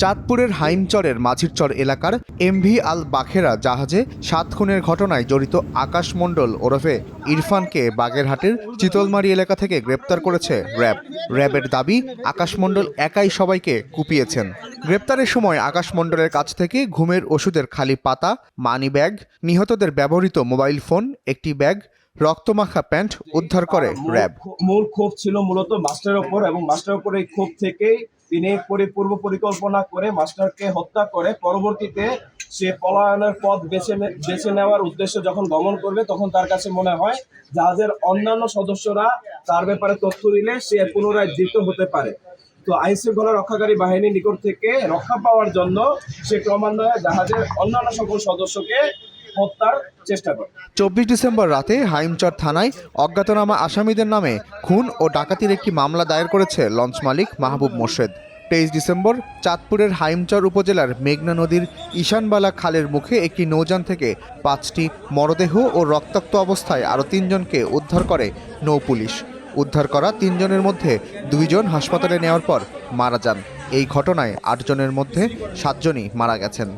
চাঁদপুরের হাইমচরের মাঝিরচর এলাকার এমভি আল বাখেরা জাহাজে সাত খুনের ঘটনায় জড়িত আকাশ মণ্ডল ওরফে ইরফানকে বাগেরহাটের চিতলমারি এলাকা থেকে গ্রেপ্তার করেছে র্যাব। র্যাবের দাবি, আকাশ মণ্ডল একাই সবাইকে কুপিয়েছেন। গ্রেপ্তারের সময় আকাশ মণ্ডলের কাছ থেকে ঘুমের ওষুধের খালি পাতা, মানি ব্যাগ, নিহতদের ব্যবহৃত মোবাইল ফোন, একটি ব্যাগ, রক্তমাখা প্যান্ট উদ্ধার করে র্যাব। মূল ক্ষোভ ছিল মূলত মাস্টারের ওপর এবং মাস্টারের ওপর এই ক্ষোভ থেকেই তিনি পরি- পূর্ব পরিকল্পনা করে মাস্টারকে হত্যা করে, পরবর্তীতে সে পলায়নের পথ বেছে বেছে নেওয়ার উদ্দেশ্যে যখন গমন করবে, তখন তার কাছে মনে হয় জাহাজের অন্যান্য সদস্যরা তার ব্যাপারে তথ্য দিলে সে পুনরায় ধৃত হতে পারে। তো আইন শৃঙ্খলা রক্ষাকারী বাহিনীর নিকট থেকে রক্ষা পাওয়ার জন্য সে ক্রমান্বয়ে জাহাজের অন্যান্য সকল সদস্যকে হত্যার চেষ্টা করে। চব্বিশ ডিসেম্বর রাতে হাইমচর থানায় অজ্ঞাতনামা আসামিদের নামে খুন ও ডাকাতির একটি মামলা দায়ের করেছে লঞ্চ মালিক মাহবুব মোর্শেদ। তেইশ ডিসেম্বর চাঁদপুরের হাইমচর উপজেলার মেঘনা নদীর ঈশানবালা খালের মুখে একটি নৌযান থেকে পাঁচটি মরদেহ ও রক্তাক্ত অবস্থায় আরও তিনজনকে উদ্ধার করে নৌ পুলিশ। উদ্ধার করা তিনজনের মধ্যে দুইজন হাসপাতালে নেওয়ার পর মারা যান। এই ঘটনায় আটজনের মধ্যে সাতজনই মারা গেছেন।